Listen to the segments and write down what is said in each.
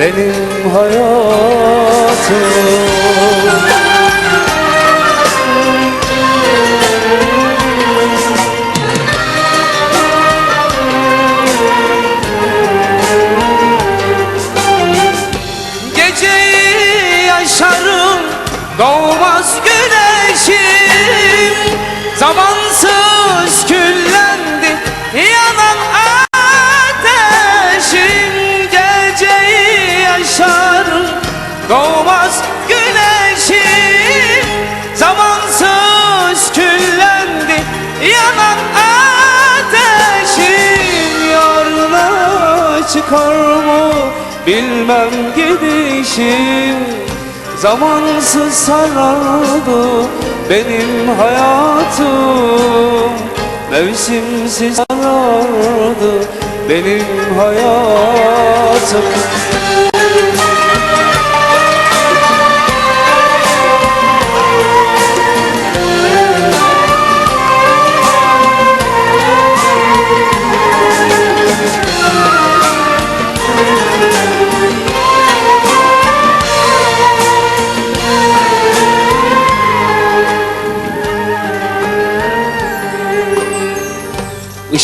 benim hayatım. Geceyi yaşarım doğmaz güneşim. Zamansız küllendi çıkar mı? Bilmem gidişim Zamansız sarardı benim hayatım. Mevsimsiz sarardı benim hayatım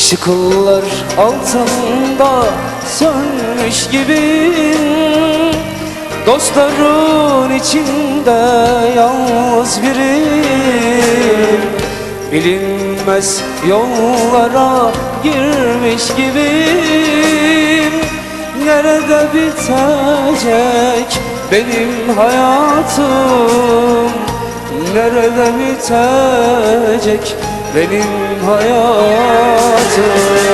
Işıklar altında sönmüş gibi. Dostların içinde yalnız birim Bilinmez yollara girmiş gibiyim Nerede bitecek benim hayatım? Nerede bitecek benim hayatım Jesus.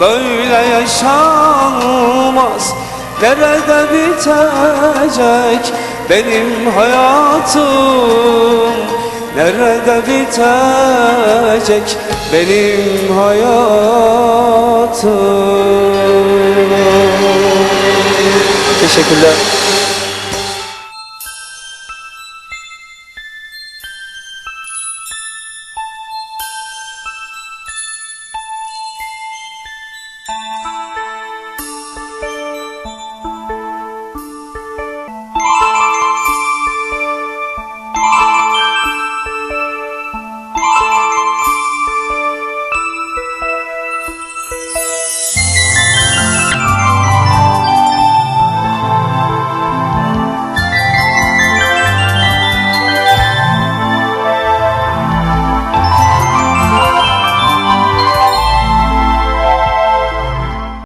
Böyle yaşanmaz. Nerede bitecek benim hayatım? Nerede bitecek benim hayatım? Teşekkürler.